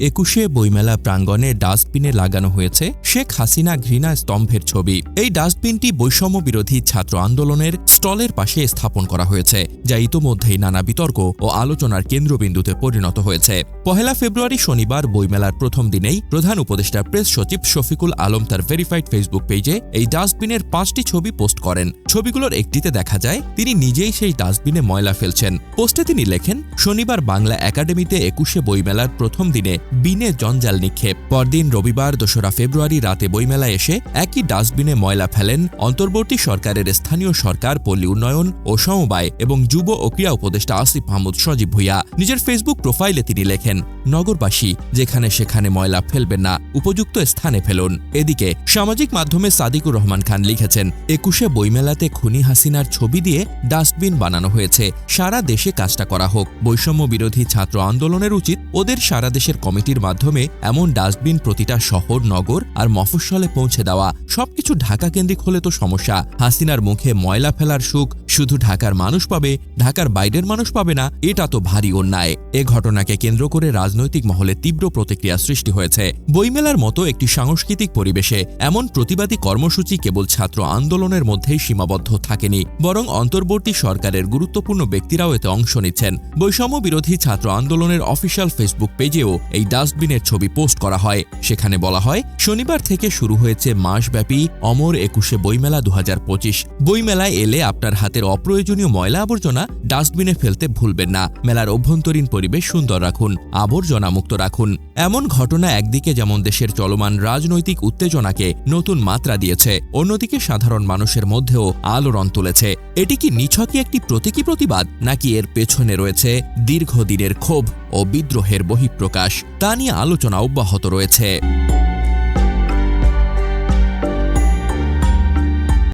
একুশে বইমেলা প্রাঙ্গণে ডাস্টবিনে লাগানো হয়েছে শেখ হাসিনা ঘৃণা স্তম্ভের ছবি। এই ডাস্টবিনটি বৈষম্য বিরোধী ছাত্র আন্দোলনের স্টলের পাশে স্থাপন করা হয়েছে, যা ইতোমধ্যেই নানা বিতর্ক ও আলোচনার কেন্দ্রবিন্দুতে পরিণত হয়েছে। পহেলা ফেব্রুয়ারি শনিবার বইমেলার প্রথম দিনেই প্রধান উপদেষ্টা প্রেস সচিব শফিকুল আলম তার ভেরিফাইড ফেসবুক পেজে এই ডাস্টবিনের পাঁচটি ছবি পোস্ট করেন। ছবিগুলোর একটিতে দেখা যায়, তিনি নিজেই সেই ডাস্টবিনে ময়লা ফেলছেন। পোস্টে তিনি লেখেন, শনিবার বাংলা একাডেমিতে একুশে বইমেলার প্রথম দিনে বিনে জঞ্জাল নিক্ষেপ। পরদিন রবিবার দোসরা ফেব্রুয়ারি রাতে বইমেলায় এসে একই ডাস্টবিনে ময়লা ফেলেন অন্তর্বর্তী সরকারের স্থানীয় সরকার, পল্লী উন্নয়ন ও সমবায় এবং যুব ও ক্রীড়া উপদেষ্টা আসিফ মাহমুদ সজীব ভুইয়া নিজের ফেসবুক প্রোফাইলে তিনি লেখেন, নগরবাসী, যেখানে সেখানে ময়লা ফেলবেন না, উপযুক্ত স্থানে ফেলুন। এদিকে সামাজিক মাধ্যমে সাদিকুর রহমান খান লিখেছেন, একুশে বইমেলাতে খুনি হাসিনার ছবি দিয়ে ডাস্টবিন বানানো হয়েছে। সারা দেশে কাজটা করা হোক। বৈষম্য বিরোধী ছাত্র আন্দোলনের উচিত। ওদের সারা দেশের কমিটির মাধ্যমে এমন ডাস্টবিন প্রতিটা শহর, নগর আর মফস্বলে পৌঁছে দেওয়া। সবকিছু ঢাকা কেন্দ্রিক হলে তো সমস্যা। হাসিনার মুখে ময়লা ফেলার সুখ শুধু ঢাকার মানুষ পাবে, ঢাকার বাইরের মানুষ পাবে না, এটা তো ভারী অন্যায়। এ ঘটনাকে কেন্দ্র করে রাজনৈতিক মহলে তীব্র প্রতিক্রিয়া সৃষ্টি হয়েছে। বইমেলার মতো একটি সাংস্কৃতিক পরিবেশে এমন প্রতিবাদী কর্মসূচি কেবল ছাত্র আন্দোলনের মধ্যেই সীমাবদ্ধ থাকেনি, বরং অন্তর্বর্তী সরকারের গুরুত্বপূর্ণ ব্যক্তিরাও এতে অংশ নিচ্ছেন। বৈষম্য বিরোধী ছাত্র আন্দোলনের অফিসিয়াল ফেসবুক পেজেও এই ডাস্টবিনের ছবি পোস্ট করা হয়। সেখানে বলা হয়, শনিবার থেকে শুরু হয়েছে মাসব্যাপী অমর একুশে বইমেলা দু হাজার পঁচিশ। বইমেলায় এলে আপনার হাতের অপ্রয়োজনীয় ময়লা আবর্জনা ডাস্টবিনে ফেলতে ভুলবেন না। মেলার অভ্যন্তরীণ পরিবেশ সুন্দর রাখুন, আবর্জনা মুক্ত রাখুন। এমন ঘটনা একদিকে যেমন দেশের চলমান রাজনৈতিক উত্তেজনাকে নতুন মাত্রা দিয়েছে, অন্যদিকে সাধারণ মানুষের মধ্যেও আলোড়ন তুলেছে। এটি কি নিছকই একটি প্রতীকী প্রতিবাদ, নাকি এর পেছনে রয়েছে দীর্ঘদিনের ক্ষোভ ও বিদ্রোহের বহিঃপ্রকাশ? তা নিয়ে আলোচনা অব্যাহত রয়েছে।